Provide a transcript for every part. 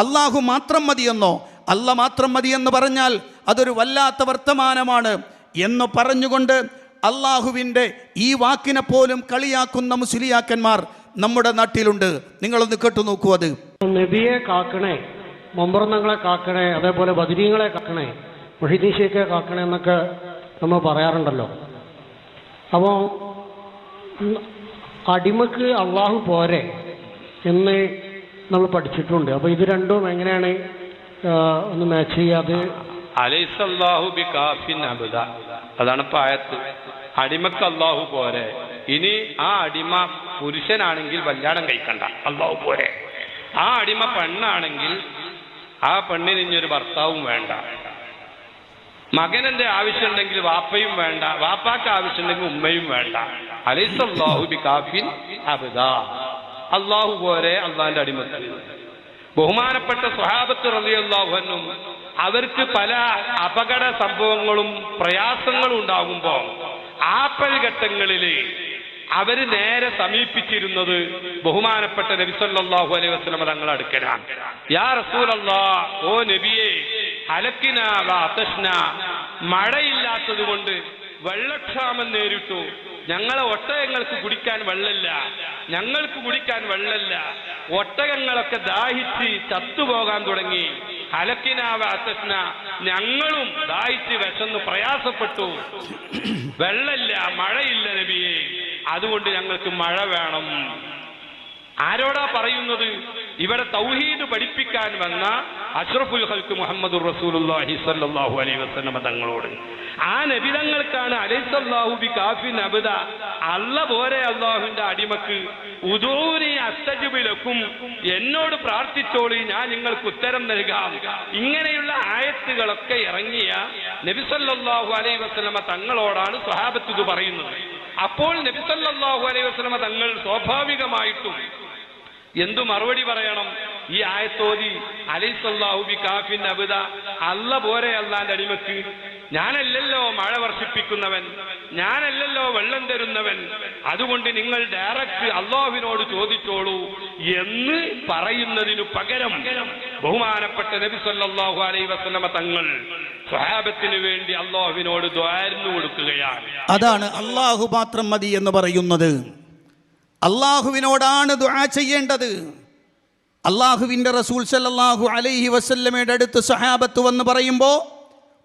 അള്ളാഹു മാത്രം മതിയെന്നോ അല്ല മാത്രം മതിയെന്ന് പറഞ്ഞാൽ അതൊരു വല്ലാത്ത വർത്തമാനമാണ് എന്ന് പറഞ്ഞുകൊണ്ട് അള്ളാഹുവിന്റെ ഈ വാക്കിനെ പോലും കളിയാക്കുന്ന മുസ്ലിയാക്കന്മാർ നമ്മുടെ നാട്ടിലുണ്ട്. നിങ്ങളൊന്ന് കേട്ടു നോക്കൂ അത്. നബിയെ കാക്കണേ മമ്പർന്നങ്ങളെ കാക്കണേ അതേപോലെ ബദരീങ്ങളെ കാക്കണേ മൊഹിദീശയൊക്കെ കാക്കണേ എന്നൊക്കെ നമ്മൾ പറയാറുണ്ടല്ലോ. അപ്പോൾ അടിമക്ക് അള്ളാഹു പോരെ എന്ന് നമ്മൾ പഠിച്ചിട്ടുണ്ട്. അപ്പൊ ഇത് രണ്ടും എങ്ങനെയാണ് ഒന്ന് മാച്ച് ചെയ്യാതെ അതാണ് പായത്ത് അടിമക്ക് അള്ളാഹു പോരെ. ഇനി ആ അടിമ പുരുഷനാണെങ്കിൽ കല്യാണം കഴിക്കണ്ട. അള്ളാഹു പോരെ. ആ അടിമ പെണ്ണാണെങ്കിൽ ആ പെണ്ണിന് ഇനി ഒരു ഭർത്താവും വേണ്ട. മകനെന്റെ ആവശ്യമുണ്ടെങ്കിൽ വാപ്പയും വേണ്ട. വാപ്പാക്ക് ആവശ്യമുണ്ടെങ്കിൽ ഉമ്മയും വേണ്ട. അലൈസല്ലാഹു ബി കാഫിൻ അബുദ. അള്ളാഹു പോരെ അള്ളാഹിന്റെ അടിമക്ക് ബഹുമാനപ്പെട്ട സ്വഹാബത്ത് റളിയല്ലാഹുവിനും അവർക്ക് പല അപകട സംഭവങ്ങളും പ്രയാസങ്ങളും ഉണ്ടാകുമ്പോൾ ആപ്പൽ ഘട്ടങ്ങളിൽ അവർ നേരെ സമീപിച്ചിരുന്നത് ബഹുമാനപ്പെട്ട നബി സല്ലല്ലാഹു അലൈഹി വസ്ലമ തങ്ങളെ അടുക്കലാണ്. യാ റസൂലല്ലാ ഓ നബിയെ അലക്കിന വാതഷ്ന മഴയില്ലാത്തത് കൊണ്ട് വെള്ളക്ഷാമം നേരിട്ടു. ഞങ്ങളെ ഒട്ടകങ്ങൾക്ക് കുടിക്കാൻ വെള്ളമില്ല. ഞങ്ങൾക്ക് കുടിക്കാൻ വെള്ളമില്ല. ഒട്ടകങ്ങളൊക്കെ ദാഹിച്ച് ചത്തുപോകാൻ തുടങ്ങി. ഹലക്കിനാവ അത്തസ്ന ഞങ്ങളും ദാഹിച്ച് വിശന്ന് പ്രയാസപ്പെട്ടു. വെള്ളമില്ല മഴയില്ല നബിയെ. അതുകൊണ്ട് ഞങ്ങൾക്ക് മഴ വേണം. ആരോടാ പറയുന്നത്? ഇവിടെ തൗഹീദ് പഠിപ്പിക്കാൻ വന്ന അഷ്റഫുൽ ഹൽക്ക് മുഹമ്മദ് റസൂലുള്ളാഹി സ്വല്ലല്ലാഹു അലൈഹി വസല്ലമ തങ്ങളോട്. ആ നബിതങ്ങൾക്കാണ് അലൈസല്ലാഹു ബി കാഫി നബിത അല്ല പോരെ അള്ളാഹുവിന്റെ അടിമക്ക്. ഉദൂരി അസ്തജുബിലക്കും എന്നോട് പ്രാർത്ഥിച്ചോളി ഞാൻ നിങ്ങൾക്ക് ഉത്തരം നൽകാം. ഇങ്ങനെയുള്ള ആയത്തുകളൊക്കെ ഇറങ്ങിയ നബിസല്ലാഹു അലൈഹി വസ്ലമ തങ്ങളോടാണ് സ്വഹാബത്ത് ഇത് പറയുന്നത്. അപ്പോൾ നബിസല്ലാഹു അലൈഹി വസല്ലമ തങ്ങൾ സ്വാഭാവികമായിട്ടും എന്തു മറുപടി പറയണം? ഈ ആയത്തോതി അലൈസല്ലാഹുബി കാഫിൻ അബുദ അല്ല പോരെ അള്ളാന്റെ അടിമക്ക്. ഞാനല്ലല്ലോ മഴ വർഷിപ്പിക്കുന്നവൻ ഞാനല്ലല്ലോ വെള്ളം തരുന്നവൻ. അതുകൊണ്ട് നിങ്ങൾ ഡയറക്റ്റ് അള്ളാഹുവിനോട് ചോദിച്ചോളൂ എന്ന് പറയുന്നതിനു പകരം ബഹുമാനപ്പെട്ട നബി സല്ലാഹു അലൈ വസല്ലമ തങ്ങൾ സ്വഹാബത്തിന് വേണ്ടി അള്ളാഹുവിനോട് ദ്വാരുന്നു കൊടുക്കുകയാണ്. അതാണ് അള്ളാഹു മാത്രം മതി എന്ന് പറയുന്നത്. അള്ളാഹുവിനോടാണ് ദുആ ചെയ്യേണ്ടത്. അള്ളാഹുവിന്റെ റസൂൽ സല്ലല്ലാഹു അലൈഹി വസല്ലമയുടെ അടുത്ത് സഹാബത്ത് വന്ന് പറയുമ്പോൾ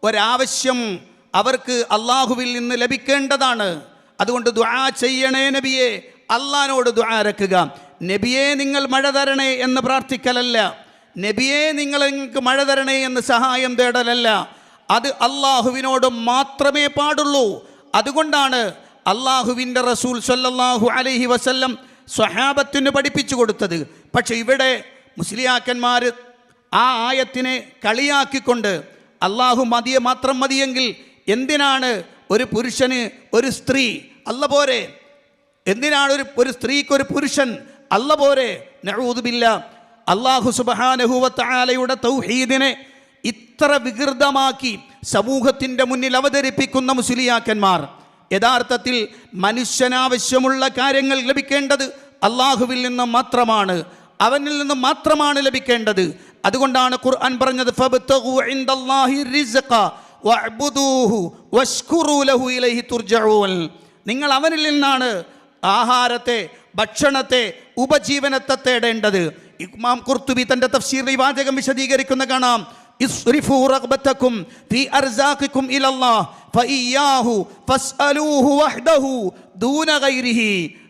ഒരാവശ്യം അവർക്ക് അള്ളാഹുവിൽ നിന്ന് ലഭിക്കേണ്ടതാണ്. അതുകൊണ്ട് ദുആ ചെയ്യണേ നബിയെ അള്ളഹാനോട് ദുആ ഇറക്കുക നബിയെ നിങ്ങൾ മഴ തരണേ എന്ന് പ്രാർത്ഥിക്കലല്ല. നബിയെ നിങ്ങൾ നിങ്ങൾക്ക് മഴ തരണേ എന്ന് സഹായം തേടലല്ല. അത് അള്ളാഹുവിനോട് മാത്രമേ പാടുള്ളൂ. അതുകൊണ്ടാണ് അള്ളാഹുവിന്റെ റസൂൽ സല്ലല്ലാഹു അലഹി വസല്ലം സ്വഹാബത്തിന് പഠിപ്പിച്ചു കൊടുത്തത്. പക്ഷെ ഇവിടെ മുസ്ലിയാക്കന്മാർ ആ ആയത്തിനെ കളിയാക്കിക്കൊണ്ട് അള്ളാഹു മതിയെ മാത്രം മതിയെങ്കിൽ എന്തിനാണ് ഒരു പുരുഷന് ഒരു സ്ത്രീ അല്ല പോരെ? എന്തിനാണ് ഒരു ഒരു സ്ത്രീക്ക് ഒരു പുരുഷൻ അല്ല പോരെ? നഴൂതുമില്ല അള്ളാഹു സുബഹാനഹുവത്താലയുടെ തൗഹീദിനെ ഇത്ര വികൃതമാക്കി സമൂഹത്തിന്റെ മുന്നിൽ അവതരിപ്പിക്കുന്ന മുസ്ലിയാക്കന്മാർ. യഥാർത്ഥത്തിൽ മനുഷ്യനാവശ്യമുള്ള കാര്യങ്ങൾ ലഭിക്കേണ്ടത് അള്ളാഹുവിൽ നിന്ന് മാത്രമാണ് അവനിൽ നിന്ന് മാത്രമാണ് ലഭിക്കേണ്ടത്. അതുകൊണ്ടാണ് ഖുർആൻ പറഞ്ഞത് നിങ്ങൾ അവനിൽ നിന്നാണ് ആഹാരത്തെ ഭക്ഷണത്തെ ഉപജീവനത്തെ തേടേണ്ടത്. ഇമാം കുർത്തുബി തന്റെ തഫ്സീറിൽ വാചകം വിശദീകരിക്കുന്ന കാണാം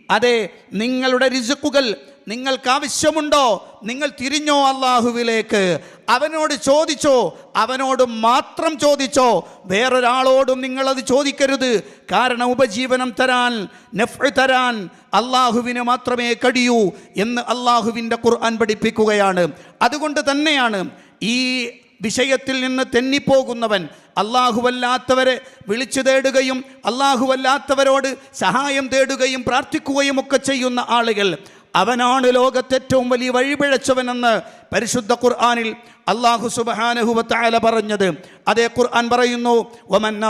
അതെ നിങ്ങളുടെ രിസുക്കുകൾ നിങ്ങൾക്ക് ആവശ്യമുണ്ടോ നിങ്ങൾ തിരിഞ്ഞോ അള്ളാഹുവിലേക്ക് അവനോട് ചോദിച്ചോ? അവനോട് മാത്രം ചോദിച്ചോ? വേറൊരാളോടും നിങ്ങളത് ചോദിക്കരുത്. കാരണം ഉപജീവനം തരാൻ നഫ് തരാൻ അള്ളാഹുവിന് മാത്രമേ കഴിയൂ എന്ന് അള്ളാഹുവിന്റെ ഖുർആൻ പഠിപ്പിക്കുകയാണ്. അതുകൊണ്ട് തന്നെയാണ് ഈ വിഷയത്തിൽ നിന്ന് തെന്നിപ്പോകുന്നവൻ അള്ളാഹുവല്ലാത്തവരെ വിളിച്ചു തേടുകയും അള്ളാഹുവല്ലാത്തവരോട് സഹായം തേടുകയും പ്രാർത്ഥിക്കുകയും ഒക്കെ ചെയ്യുന്ന ആളുകൾ അവനാണ് ലോകത്തെ ഏറ്റവും വലിയ വഴിപിഴച്ചവനെന്ന് പരിശുദ്ധ ഖുർആാനിൽ അള്ളാഹു സുബാനഹുബത്തായ പറഞ്ഞത്. അതേ ഖുർആൻ പറയുന്നു "വമൻ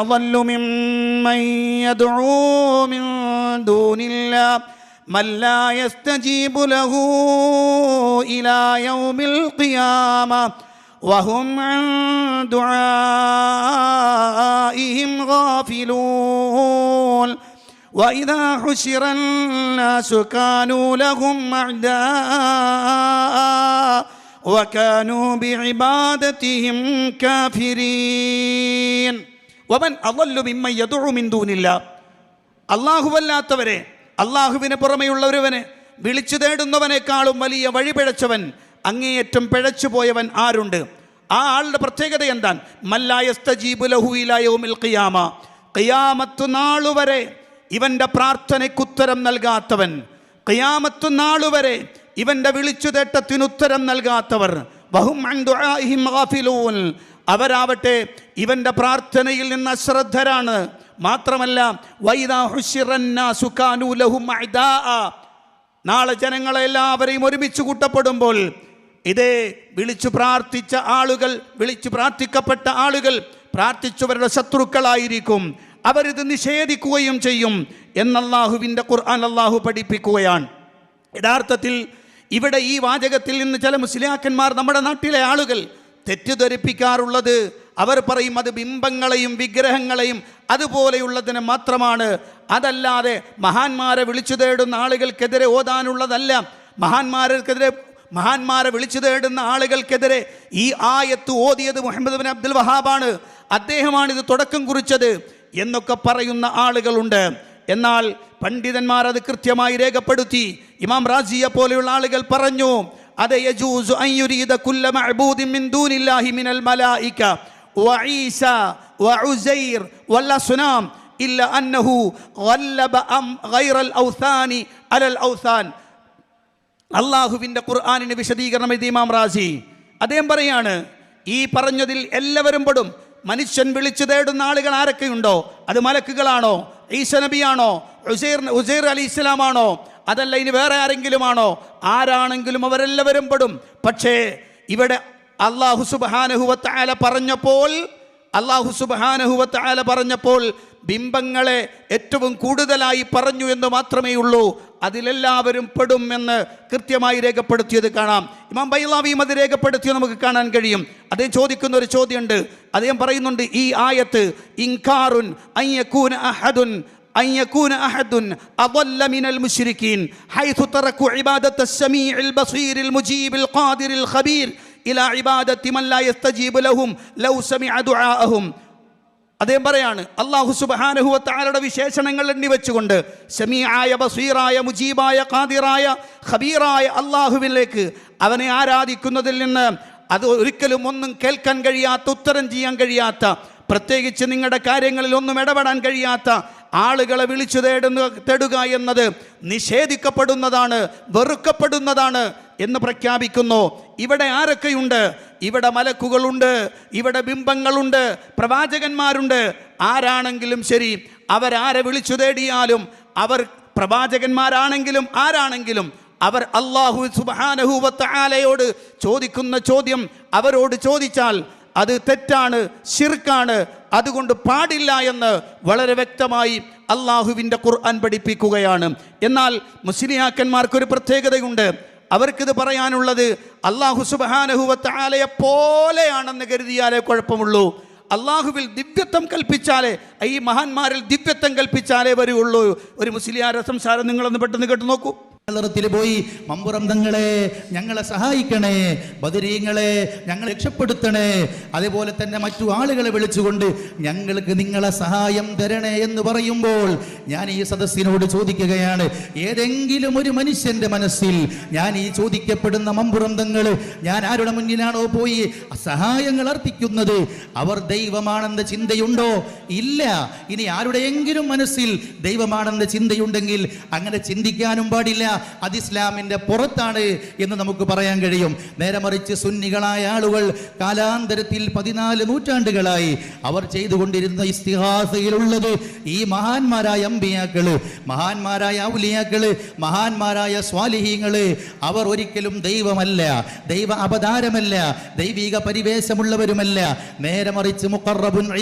അളല്ലു മിമ്മൻ യദ്ഉ മിൻ ദൂനില്ലാ من لا يستجيب له إلى يوم القيامة وهم عن دعائهم غافلون وإذا حشر الناس كانوا لهم أعداء وكانوا بعبادتهم كافرين ومن أضل ممن يدعو من دون الله അള്ളാഹുവല്ലാത്തവരെ അള്ളാഹുവിന് പുറമെയുള്ള ഒരുവനെ വിളിച്ചു തേടുന്നവനേക്കാളും വലിയ വഴിപിഴച്ചവൻ അങ്ങേയറ്റം പിഴച്ചു പോയവൻ ആരുണ്ട്? ആ ആളുടെ പ്രത്യേകത എന്താണ്? മല്ലായസ്തജീബുലഹുയിലായോമിൽ ഖിയാമ. ഖിയാമത്തു നാളുവരെ ഇവന്റെ പ്രാർത്ഥനയ്ക്കുത്തരം നൽകാത്തവൻ. ഖിയാമത്തു നാളുവരെ ഇവന്റെ വിളിച്ചു തേട്ടത്തിന് ഉത്തരം നൽകാത്തവർ. അവരാവട്ടെ ഇവന്റെ പ്രാർത്ഥനയിൽ നിന്ന് അശ്രദ്ധരാണ്. മാത്രമല്ല. നാളെ ജനങ്ങളെ എല്ലാവരെയും ഒരുമിച്ച് കൂട്ടപ്പെടുമ്പോൾ ഇതേ വിളിച്ചു പ്രാർത്ഥിച്ച ആളുകൾ വിളിച്ചു പ്രാർത്ഥിക്കപ്പെട്ട ആളുകൾ പ്രാർത്ഥിച്ചവരുടെ ശത്രുക്കളായിരിക്കും. അവരിത് നിഷേധിക്കുകയും ചെയ്യും എന്നല്ലാഹുവിന്റെ ഖുർആൻ അല്ലാഹു പഠിപ്പിക്കുകയാണ്. യഥാർത്ഥത്തിൽ ഇവിടെ ഈ വാചകത്തിൽ നിന്ന് ചില മുസ്ലിയാക്കന്മാർ നമ്മുടെ നാട്ടിലെ ആളുകൾ തെറ്റിദ്ധരിപ്പിക്കാറുള്ളത് അവർ പറയും അത് ബിംബങ്ങളെയും വിഗ്രഹങ്ങളെയും അതുപോലെയുള്ളതിന് മാത്രമാണ്. അതല്ലാതെ മഹാന്മാരെ വിളിച്ചു തേടുന്ന ആളുകൾക്കെതിരെ ഓതാനുള്ളതല്ല. മഹാന്മാർക്കെതിരെ മഹാന്മാരെ വിളിച്ചു തേടുന്ന ആളുകൾക്കെതിരെ ഈ ആയത്ത് ഓതിയത് മുഹമ്മദ് ബിൻ അബ്ദുൽ വഹാബാണ്. അദ്ദേഹമാണ് ഇത് തുടക്കം കുറിച്ചത് എന്നൊക്കെ പറയുന്ന ആളുകളുണ്ട്. എന്നാൽ പണ്ഡിതന്മാർ അത് കൃത്യമായി രേഖപ്പെടുത്തി. ഇമാം റാജിയെ പോലെയുള്ള ആളുകൾ പറഞ്ഞു അത് മിൻ മിനൽ മലായിക. അള്ളാഹുവിന്റെ ഖുർആാനിന് വിശദീകരണം എഴുതി ഇമാം റാസി. അദ്ദേഹം പറയാണ് ഈ പറഞ്ഞതിൽ എല്ലാവരും പെടും. മനുഷ്യൻ വിളിച്ചു തേടുന്ന ആളുകൾ ആരൊക്കെയുണ്ടോ? അത് മലക്കുകളാണോ? ഈസ നബിയാണോ? ഉസൈർ ഉസൈർ അലി ഇസ്ലാമാണോ? അതല്ല ഇനി വേറെ ആരെങ്കിലുമാണോ? ആരാണെങ്കിലും അവരെല്ലാവരും പെടും. പക്ഷേ ഇവിടെ അള്ളാഹു സുബാനഹുവത്തായ പറഞ്ഞപ്പോൾ അള്ളാഹു സുബാനഹുവത്തായ പറഞ്ഞപ്പോൾ ബിംബങ്ങളെ ഏറ്റവും കൂടുതലായി പറഞ്ഞു എന്ന് മാത്രമേ ഉള്ളൂ അതിലെല്ലാവരും പെടും എന്ന് കൃത്യമായി രേഖപ്പെടുത്തിയത് കാണാം ഇമാം ബൈലാവിയും അത് രേഖപ്പെടുത്തിയത് നമുക്ക് കാണാൻ കഴിയും അദ്ദേഹം ചോദിക്കുന്ന ഒരു ചോദ്യമുണ്ട് അദ്ദേഹം പറയുന്നുണ്ട് ഈ ആയത്ത് ഇൻകാറുൻ അയ്യക്കൂന അഹദുൻ أن يكون أحد أضل من المشركين حيث تركوا عبادة السميع البصير المجيب القادر الخبير ഇലാ ഇബാദത്തി മല്ലാ ലഹും ലൗ ദുആഅഹും. അദ്ദേഹം പറയാണ് അള്ളാഹു സുബഹാനഹുവ വിശേഷണങ്ങൾ എണ്ണി വെച്ചുകൊണ്ട് ഷമിയായ ബസീറായ മുജീബായ കാദിറായ ഖബീറായ അള്ളാഹുവിലേക്ക് അവനെ ആരാധിക്കുന്നതിൽ നിന്ന് അത് ഒരിക്കലും ഒന്നും കേൾക്കാൻ കഴിയാത്ത ഉത്തരം ചെയ്യാൻ കഴിയാത്ത പ്രത്യേകിച്ച് നിങ്ങളുടെ കാര്യങ്ങളിൽ ഒന്നും ഇടപെടാൻ കഴിയാത്ത ആളുകളെ വിളിച്ചു തേടുന്ന തേടുക എന്നത് നിഷേധിക്കപ്പെടുന്നതാണ് വെറുക്കപ്പെടുന്നതാണ്. എന്ന് പ്രഖ്യാപിക്കുന്നു. ഇവിടെ ആരൊക്കെയുണ്ട്? ഇവിടെ മലക്കുകളുണ്ട് ഇവിടെ ബിംബങ്ങളുണ്ട് പ്രവാചകന്മാരുണ്ട്. ആരാണെങ്കിലും ശരി അവരാരെ വിളിച്ചു തേടിയാലും അവർ പ്രവാചകന്മാരാണെങ്കിലും ആരാണെങ്കിലും അവർ അള്ളാഹു സുബാനഹുവത്താലയോട് ചോദിക്കുന്ന ചോദ്യം അവരോട് ചോദിച്ചാൽ അത് തെറ്റാണ് ശിർക്കാണ് അതുകൊണ്ട് പാടില്ല എന്ന് വളരെ വ്യക്തമായി അള്ളാഹുവിന്റെ ഖുർആൻ പഠിപ്പിക്കുകയാണ്. എന്നാൽ മുസ്ലിയാക്കന്മാർക്കൊരു പ്രത്യേകതയുണ്ട്. അവർക്കിത് പറയാനുള്ളത് അള്ളാഹു സുബഹാനഹുവത്താലയെ പോലെയാണെന്ന് കരുതിയാലേ കുഴപ്പമുള്ളൂ. അള്ളാഹുവിൽ ദിവ്യത്വം കൽപ്പിച്ചാലേ ഈ മഹാന്മാരിൽ ദിവ്യത്വം കൽപ്പിച്ചാലേ വരുള്ളൂ. ഒരു മുസ്ലിയാര സംസാരം നിങ്ങളൊന്ന് പെട്ടെന്ന് കേട്ടു നോക്കൂ. ത്തിൽ പോയി മമ്പുറന്തങ്ങളെ ഞങ്ങളെ സഹായിക്കണേ ബദരീങ്ങളെ ഞങ്ങൾ രക്ഷപ്പെടുത്തണേ. അതേപോലെ തന്നെ മറ്റു ആളുകളെ വിളിച്ചുകൊണ്ട് ഞങ്ങൾക്ക് നിങ്ങളെ സഹായം തരണേ എന്ന് പറയുമ്പോൾ ഞാൻ ഈ സദസ്സിനോട് ചോദിക്കുകയാണ് ഏതെങ്കിലും ഒരു മനുഷ്യന്റെ മനസ്സിൽ ഞാൻ ഈ ചോദിക്കപ്പെടുന്ന മമ്പുറന്തങ്ങൾ ഞാൻ ആരുടെ മുന്നിലാണോ പോയി സഹായങ്ങൾ അർപ്പിക്കുന്നത്? അവർ ദൈവമാണെന്ന ചിന്തയുണ്ടോ? ഇല്ല. ഇനി ആരുടെയെങ്കിലും മനസ്സിൽ ദൈവമാണെന്ന ചിന്തയുണ്ടെങ്കിൽ അങ്ങനെ ചിന്തിക്കാനും പാടില്ല. അത് ഇസ്ലാമിന്റെ പുറത്താണ് എന്ന് നമുക്ക് പറയാൻ കഴിയും. നേരെ മറിച്ച് സുന്നികളായ ആളുകൾ കാലാന്തരത്തിൽ പതിനാല് നൂറ്റാണ്ടുകളായി അവർ ചെയ്തുകൊണ്ടിരുന്ന ഇസ്തിഹാസയിലുള്ളത് ഈ മഹാന്മാരായ അമ്പിയാക്കൾ മഹാന്മാരായ ഔലിയാക്കൾ മഹാന്മാരായ സ്വാലിഹീങ്ങൾ. അവർ ഒരിക്കലും ദൈവമല്ല ദൈവ അവതാരമല്ല ദൈവിക പരിവേശമുള്ളവരുമല്ല നേരെ മറിച്ച് മുഖറബുൻ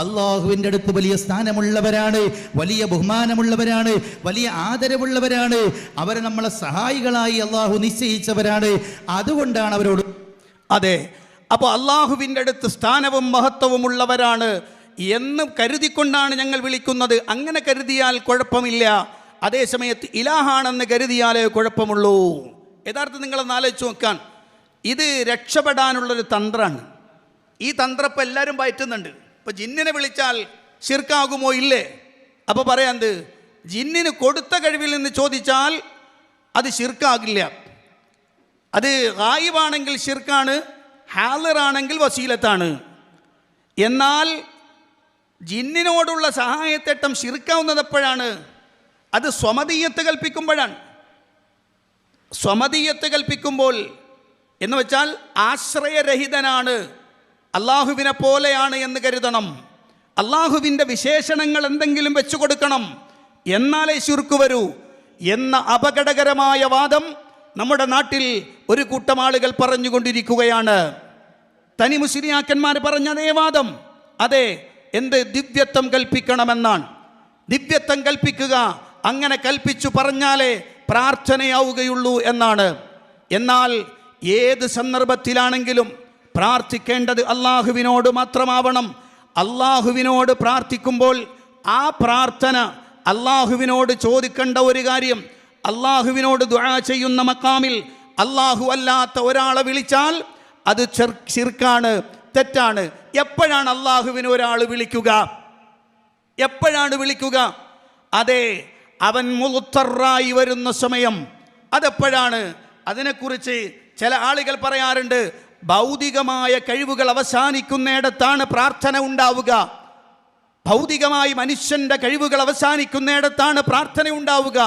അള്ളാഹുവിന്റെ അടുത്ത് വലിയ സ്ഥാനമുള്ളവരാണ് വലിയ ബഹുമാനമുള്ളവരാണ് വലിയ ആദരവുള്ളവരാണ്. അവരെ നമ്മളെ സഹായികളായി അള്ളാഹു നിശ്ചയിച്ചവരാണ്. അതുകൊണ്ടാണ് അവരോട് അതെ. അപ്പോൾ അള്ളാഹുവിന്റെ അടുത്ത് സ്ഥാനവും മഹത്വവും ഉള്ളവരാണ് എന്ന് കരുതിക്കൊണ്ടാണ് ഞങ്ങൾ വിളിക്കുന്നത്. അങ്ങനെ കരുതിയാൽ കുഴപ്പമില്ല. അതേസമയത്ത് ഇലാഹാണെന്ന് കരുതിയാലേ കുഴപ്പമുള്ളൂ. യഥാർത്ഥം നിങ്ങളൊന്ന് ആലോചിച്ച് നോക്കാൻ. ഇത് രക്ഷപ്പെടാനുള്ളൊരു തന്ത്രമാണ് ഈ തന്ത്രം ഇപ്പം എല്ലാവരും പയറ്റുന്നുണ്ട്. ഇപ്പം ജിന്നിനെ വിളിച്ചാൽ ശിർക്കാകുമോ? ഇല്ലേ? അപ്പോൾ പറയാന്ത് ജിന്നിന് കൊടുത്ത കഴിവിൽ നിന്ന് ചോദിച്ചാൽ അത് ശിർക്കാകില്ല. അത് ഹായിബാണെങ്കിൽ ഷിർക്കാണ് ഹാലറാണെങ്കിൽ വസീലത്താണ്. എന്നാൽ ജിന്നിനോടുള്ള സഹായത്തേട്ടം ശിർക്കാവുന്നത് എപ്പോഴാണ് അത് സ്വമതീയത്ത് കൽപ്പിക്കുമ്പോഴാണ്. സ്വമതീയത്ത് കൽപ്പിക്കുമ്പോൾ എന്ന് വെച്ചാൽ ആശ്രയരഹിതനാണ്. അള്ളാഹുവിനെ പോലെയാണ് എന്ന് കരുതണം. അള്ളാഹുവിന്റെ വിശേഷണങ്ങൾ എന്തെങ്കിലും വെച്ചു കൊടുക്കണം എന്നാലേ ശുർക്ക് വരൂ എന്ന അപകടകരമായ വാദം നമ്മുടെ നാട്ടിൽ ഒരു കൂട്ടം ആളുകൾ പറഞ്ഞുകൊണ്ടിരിക്കുകയാണ്. തനി മുസ്ലിയാക്കന്മാർ പറഞ്ഞ അതേ വാദം. അതെ എന്ത് ദിവ്യത്വം കൽപ്പിക്കണമെന്നാണ്. ദിവ്യത്വം കൽപ്പിക്കുക അങ്ങനെ കൽപ്പിച്ചു പറഞ്ഞാലേ പ്രാർത്ഥനയാവുകയുള്ളൂ എന്നാണ്. എന്നാൽ ഏത് സന്ദർഭത്തിലാണെങ്കിലും പ്രാർത്ഥിക്കേണ്ടത് അള്ളാഹുവിനോട് മാത്രമാവണം. അള്ളാഹുവിനോട് പ്രാർത്ഥിക്കുമ്പോൾ ആ പ്രാർത്ഥന അള്ളാഹുവിനോട് ചോദിക്കേണ്ട ഒരു കാര്യം അള്ളാഹുവിനോട് ദുആ ചെയ്യുന്ന മക്കാമിൽ അള്ളാഹു അല്ലാത്ത ഒരാളെ വിളിച്ചാൽ അത് ചെർക്കാണ് തെറ്റാണ്. എപ്പോഴാണ് അള്ളാഹുവിനെ ഒരാൾ വിളിക്കുക? എപ്പോഴാണ് വിളിക്കുക? അതെ അവൻ മുത്തറായി വരുന്ന സമയം. അതെപ്പോഴാണ്? അതിനെക്കുറിച്ച് ചില ആളുകൾ പറയാറുണ്ട് ഭൗതികമായ കഴിവുകൾ അവസാനിക്കുന്നിടത്താണ് പ്രാർത്ഥന ഉണ്ടാവുക. ഭൗതികമായി മനുഷ്യന്റെ കഴിവുകൾ അവസാനിക്കുന്നിടത്താണ് പ്രാർത്ഥന ഉണ്ടാവുക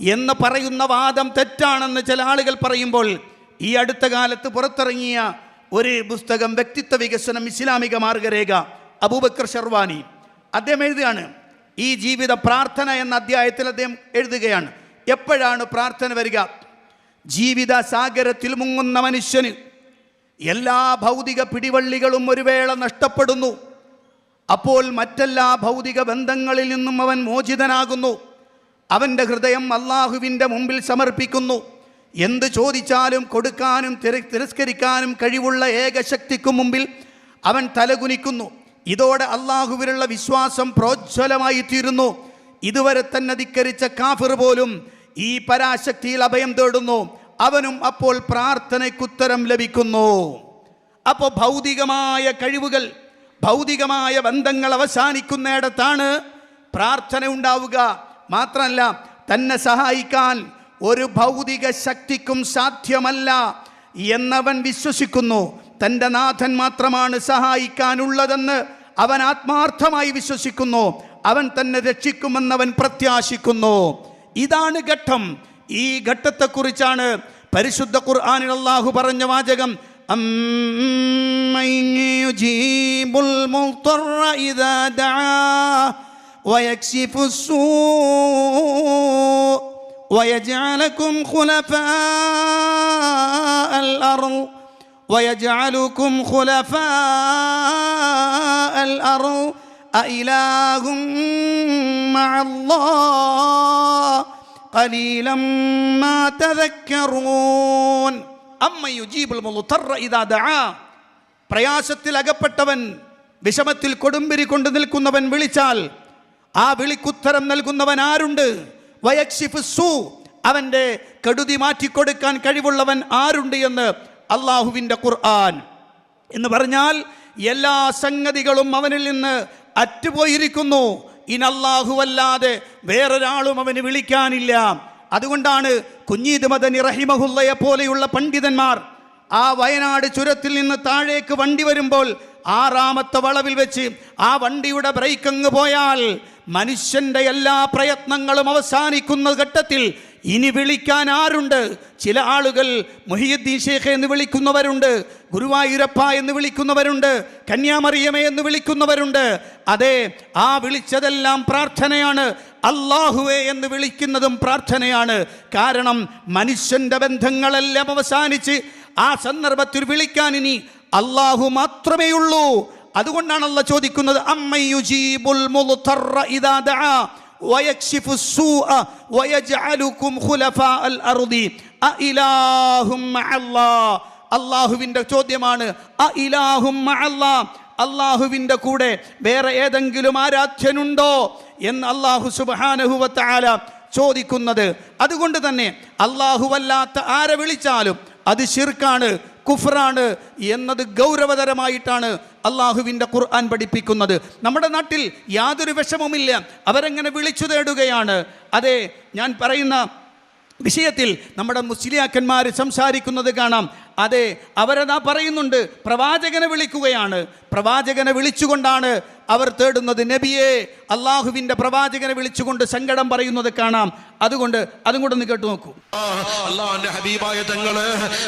എന്ന് പറയുന്ന വാദം തെറ്റാണെന്ന് ചില ആളുകൾ പറയുമ്പോൾ ഈ അടുത്ത കാലത്ത് പുറത്തിറങ്ങിയ ഒരു പുസ്തകം വ്യക്തിത്വ വികസനം ഇസ്ലാമിക മാർഗരേഖ അബൂബക്കർ ഷർവാനി. അദ്ദേഹം എഴുതുകയാണ് ഈ ജീവിത പ്രാർത്ഥന എന്ന അധ്യായത്തിൽ അദ്ദേഹം എഴുതുകയാണ് എപ്പോഴാണ് പ്രാർത്ഥന വരിക? ജീവിത സാഗരത്തിൽ മുങ്ങുന്ന മനുഷ്യന് എല്ലാ ഭൗതിക പിടിവള്ളികളും ഒരു വേള നഷ്ടപ്പെടുന്നു. അപ്പോൾ മറ്റെല്ലാ ഭൗതിക ബന്ധങ്ങളിൽ നിന്നും അവൻ മോചിതനാകുന്നു. അവന്റെ ഹൃദയം അള്ളാഹുവിന്റെ മുമ്പിൽ സമർപ്പിക്കുന്നു. എന്ത് ചോദിച്ചാലും കൊടുക്കാനും തിര- തിരസ്കരിക്കാനും കഴിവുള്ള ഏകശക്തിക്കു മുമ്പിൽ അവൻ തലകുനിക്കുന്നു. ഇതോടെ അള്ളാഹുവിലുള്ള വിശ്വാസം പ്രോജ്വലമായി തീരുന്നു. ഇതുവരെ തന്നെ ധിക്കരിച്ച കാഫിർ പോലും ഈ പരാശക്തിയിൽ അഭയം തേടുന്നു. അവനും അപ്പോൾ പ്രാർത്ഥനയ്ക്കുത്തരം ലഭിക്കുന്നു. അപ്പോൾ ഭൗതികമായ കഴിവുകൾ ഭൗതികമായ ബന്ധങ്ങൾ അവസാനിക്കുന്നിടത്താണ് പ്രാർത്ഥന ഉണ്ടാവുക. മാത്രമല്ല തന്നെ സഹായിക്കാൻ ഒരു ഭൗതിക ശക്തിക്കും സാധ്യമല്ല എന്നവൻ വിശ്വസിക്കുന്നു. തന്റെ നാഥൻ മാത്രമാണ് സഹായിക്കാനുള്ളതെന്ന് അവൻ ആത്മാർത്ഥമായി വിശ്വസിക്കുന്നു. അവൻ തന്നെ രക്ഷിക്കുമെന്നവൻ പ്രത്യാശിക്കുന്നു. ഇതാണ് ഘട്ടം. ഈ ഘട്ടത്തെക്കുറിച്ചാണ് പരിശുദ്ധ ഖുർആാനിൽ അള്ളാഹു പറഞ്ഞ വാചകം. أمن يجيب المضطر إذا دعاه ويكشف السوء ويجعلكم خلفاء الأرض ويجعلكم خلفاء الأرض أإله مع الله قليلا ما تذكرون പ്രയാസത്തിൽ അകപ്പെട്ടവൻ വിഷമത്തിൽ കൊടുമ്പിരി കൊണ്ട് നിൽക്കുന്നവൻ വിളിച്ചാൽ ആ വിളിക്കുത്തരം നൽകുന്നവൻ ആരുണ്ട്? വയക്ഷിഫ് സു. അവന്റെ കെടുതി മാറ്റിക്കൊടുക്കാൻ കഴിവുള്ളവൻ ആരുണ്ട് എന്ന് അള്ളാഹുവിന്റെ ഖുർആൻ. എന്ന് പറഞ്ഞാൽ എല്ലാ സംഗതികളും അവനിൽ നിന്ന് അറ്റുപോയിരിക്കുന്നു. ഇനല്ലാഹുവല്ലാതെ വേറൊരാളും അവന് വിളിക്കാനില്ല. അതുകൊണ്ടാണ് കുഞ്ഞീദ് മദനി റഹിമഹുല്ലയെ പോലെയുള്ള പണ്ഡിതന്മാർ ആ വയനാട് ചുരത്തിൽ നിന്ന് താഴേക്ക് വണ്ടി വരുമ്പോൾ ആറാമത്തെ വളവിൽ വെച്ച് ആ വണ്ടിയുടെ ബ്രേക്ക് അങ്ങ് പോയാൽ മനുഷ്യന്റെ എല്ലാ പ്രയത്നങ്ങളും അവസാനിക്കുന്ന ഘട്ടത്തിൽ ഇനി വിളിക്കാൻ ആരുണ്ട്? ചില ആളുകൾ മൊഹിയുദ്ദീൻ ഷേഖ് എന്ന് വിളിക്കുന്നവരുണ്ട് ഗുരുവായൂരപ്പ എന്ന് വിളിക്കുന്നവരുണ്ട് കന്യാമറിയമേ എന്ന് വിളിക്കുന്നവരുണ്ട്. അതെ ആ വിളിച്ചതെല്ലാം പ്രാർത്ഥനയാണ്. അള്ളാഹുവേ എന്ന് വിളിക്കുന്നതും പ്രാർത്ഥനയാണ് കാരണം മനുഷ്യന്റെ ബന്ധങ്ങളെല്ലാം അവസാനിച്ച് ആ സന്ദർഭത്തിൽ വിളിക്കാൻ ഇനി അള്ളാഹു മാത്രമേ ഉള്ളൂ അതുകൊണ്ടാണ് അല്ല ചോദിക്കുന്നത് അമ്മയുജീബുൽ മുൽത്തറ ഇദാ ദആ ويكشف السوء ويجعلكم خلفاء الأرض أإله مع الله അള്ളാഹുവിൻ്റെ ചോദ്യമാണ് അ ഇലാഹും മഅല്ലാ അള്ളാഹുവിന്റെ കൂടെ വേറെ ഏതെങ്കിലും ആരാധ്യനുണ്ടോ എന്ന് അള്ളാഹു സുബാനഹുവത്താല ചോദിക്കുന്നത്. അതുകൊണ്ട് തന്നെ അള്ളാഹുവല്ലാത്ത ആരെ വിളിച്ചാലും അത് ശിർക്കാണ് കുഫറാണ് എന്നത് ഗൗരവതരമായിട്ടാണ് അള്ളാഹുവിന്റെ ഖുർആൻ പഠിപ്പിക്കുന്നത്. നമ്മുടെ നാട്ടിൽ യാതൊരു വിഷമവുമില്ല. അവരെങ്ങനെ വിളിച്ചു തേടുകയാണ്? അതെ ഞാൻ പറയുന്ന വിഷയത്തിൽ നമ്മുടെ മുസ്ലിയാക്കന്മാർ സംസാരിക്കുന്നത് കാണാം. അതെ അവരതാ പറയുന്നുണ്ട് പ്രവാചകനെ വിളിക്കുകയാണ്. പ്രവാചകനെ വിളിച്ചുകൊണ്ടാണ് അവർ തേടുന്നത് നബിയെ. അള്ളാഹുവിന്റെ പ്രവാചകനെ വിളിച്ചുകൊണ്ട് സങ്കടം പറയുന്നത് കാണാം. അതുകൊണ്ട് അതും കൂടെ ഒന്ന് കേട്ടു നോക്കൂ. അള്ളാഹുന്റെ ഹബീബായ തങ്ങൾ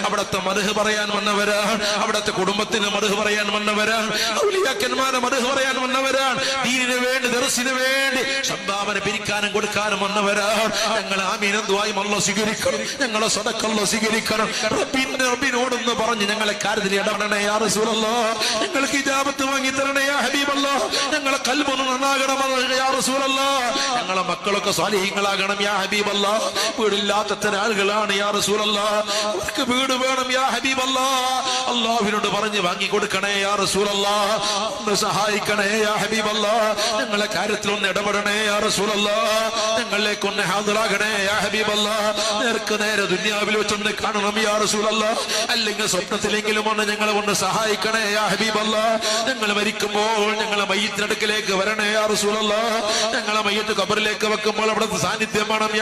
അവിടത്തെ മറുഹ് പറയാൻ വന്നവരാണ് അവിടത്തെ കുടുംബത്തിന് മറുഹ് പറയാൻ വന്നവരാണ് ഔലിയാക്കന്മാരെ മറുഹ് പറയാൻ വന്നവരാണ് ദീനിന് വേണ്ടി ദർശിന് വേണ്ടി സംഭാവന പിരിക്കാനും കൊടുക്കാനും വന്നവരാണ് ഞങ്ങൾ ആമീനന്തുവായി മല്ല സ്വീകരിക്കണം. ഞങ്ങളെ സടക്കല്ല സ്വീകരിക്കണം. റബ്ബിന്റെ റബ്ബിനോടൊന്ന് പറഞ്ഞ് ഞങ്ങളെ കാര്യത്തിൽ ഇടപെടണേ യാ റസൂലല്ലോ. ഞങ്ങൾക്ക് ഇജാബത്ത് വാങ്ങി തരണേ യാ ഹബീബല്ലോ. ഞങ്ങളെ കൽബൊന്ന് നന്നാകണമെന്ന് ഞങ്ങളെ മക്കളൊക്കെ സ്വാലിഹീങ്ങളാകണം യാ ഹബീബല്ല. വീടില്ലാത്ത ആളുകളാണ് യാ റസൂലല്ല. അവർക്ക് വീട് വേണം യാ ഹബീബല്ല. അള്ളാഹുവിനോട് പറഞ്ഞ് വാങ്ങി കൊടുക്കണേ യാ റസൂലല്ല. ഒന്ന് സഹായിക്കണേ യാ ഹബീബല്ല. ഞങ്ങളെ കാര്യത്തിൽ ഒന്ന് ഇടപെടണേ യാ റസൂലല്ല. ഞങ്ങളിലേക്ക് ഒന്ന് ഹാജരാകണേ യാ ഹബീബല്ല. നേർക്ക് നേരെ ദുനിയാവിൽ വെച്ചൊന്ന് കാണണം യാ റസൂലല്ല. അല്ലെങ്കിൽ സ്വപ്നത്തിലെങ്കിലും ഒന്ന് ഞങ്ങളെ ഒന്ന് സഹായിക്കണേ യാ ഹബീബല്ല. ഞങ്ങൾ മരിക്കുമ്പോൾ ഞങ്ങളെ മയ്യത്തിനടുക്കിലേക്ക് വരണേ ഞങ്ങളെ മയ്യത്ത് കബറിലേക്ക് വെക്കുമ്പോൾ അവിടെ സാന്നിധ്യമാണ് വേണം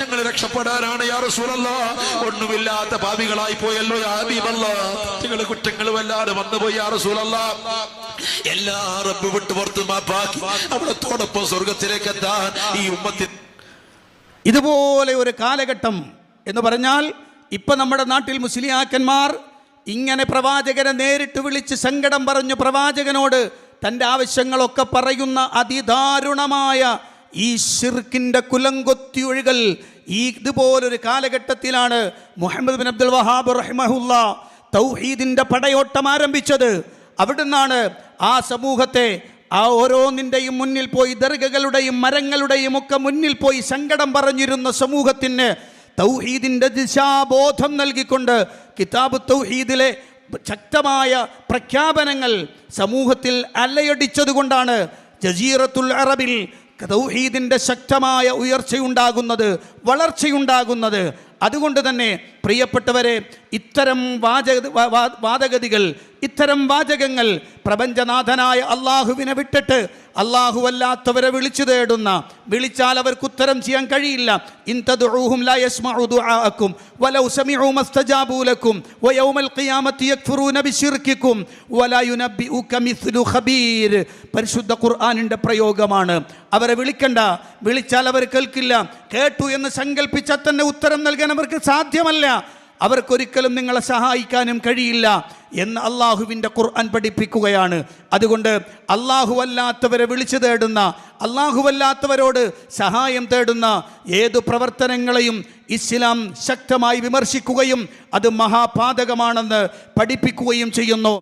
ഞങ്ങൾ രക്ഷപ്പെടാനാണ് യാ റസൂലല്ല. ഒന്നുമില്ലാത്ത പാപികളായി പോയല്ലോ യാ ഞങ്ങൾ കുറ്റങ്ങൾ വല്ലാതെ വന്നുപോയി യാ എല്ലാ റബ്ബ് വിട്ട് പുറത്ത് മാപ്പാക്കി അവിടത്തോടൊപ്പം സ്വർഗത്തിലേക്ക് എത്താൻ ഈ ഉമ്മത്തിൽ ഇതുപോലെ ഒരു കാലഘട്ടം എന്ന് പറഞ്ഞാൽ ഇപ്പം നമ്മുടെ നാട്ടിൽ മുസ്ലിയാക്കന്മാർ ഇങ്ങനെ പ്രവാചകനെ നേരിട്ട് വിളിച്ച് സങ്കടം പറഞ്ഞു പ്രവാചകനോട് തന്റെ ആവശ്യങ്ങളൊക്കെ പറയുന്ന അതിദാരുണമായ ഈ ഷിർക്കിന്റെ കുലങ്കൊത്തിയൊഴുകൽ ഈ ഇതുപോലൊരു കാലഘട്ടത്തിലാണ് മുഹമ്മദ് ബിൻ അബ്ദുൽ വഹാബ് റഹിമഹുല്ല തൗഹീദിന്റെ പടയോട്ടം ആരംഭിച്ചത്. അവിടുന്നാണ് ആ സമൂഹത്തെ ആ ഓരോന്നിന്റെയും മുന്നിൽ പോയി ദർഗകളുടെയും മരങ്ങളുടെയും ഒക്കെ മുന്നിൽ പോയി സങ്കടം പറഞ്ഞിരുന്ന സമൂഹത്തിന് തൗഹീദിന്റെ ദിശാബോധം നൽകിക്കൊണ്ട് കിതാബ് തൗഹീദിലെ ശക്തമായ പ്രഖ്യാപനങ്ങൾ സമൂഹത്തിൽ അലയടിച്ചതുകൊണ്ടാണ് ജസീറത്തുൽ അറബിൽ തൗഹീദിന്റെ ശക്തമായ ഉയർച്ചയുണ്ടാകുന്നത് വളർച്ചയുണ്ടാകുന്നത്. അതുകൊണ്ട് തന്നെ പ്രിയപ്പെട്ടവരെ ഇത്തരം വാചക വാദഗതികൾ ഇത്തരം വാചകങ്ങൾ പ്രപഞ്ചനാഥനായ അള്ളാഹുവിനെ വിട്ടിട്ട് അല്ലാത്തവരെ വിളിച്ചു തേടുന്ന വിളിച്ചാൽ അവർക്ക് ഉത്തരം ചെയ്യാൻ കഴിയില്ല. പരിശുദ്ധ ഖുർആാനിന്റെ പ്രയോഗമാണ്. അവരെ വിളിക്കണ്ട. വിളിച്ചാൽ അവർ കേൾക്കില്ല. കേട്ടു എന്ന് സങ്കല്പിച്ചാൽ തന്നെ ഉത്തരം നൽകാൻ അവർക്ക് സാധ്യമല്ല. അവർക്കൊരിക്കലും നിങ്ങളെ സഹായിക്കാനും കഴിയില്ല എന്ന് അള്ളാഹുവിന്റെ ഖുർആൻ പഠിപ്പിക്കുകയാണ്. അതുകൊണ്ട് അല്ലാത്തവരെ വിളിച്ചു തേടുന്ന അല്ലാത്തവരോട് സഹായം തേടുന്ന ഏതു പ്രവർത്തനങ്ങളെയും ഇസ്ലാം ശക്തമായി വിമർശിക്കുകയും അത് മഹാപാതകമാണെന്ന് പഠിപ്പിക്കുകയും ചെയ്യുന്നു.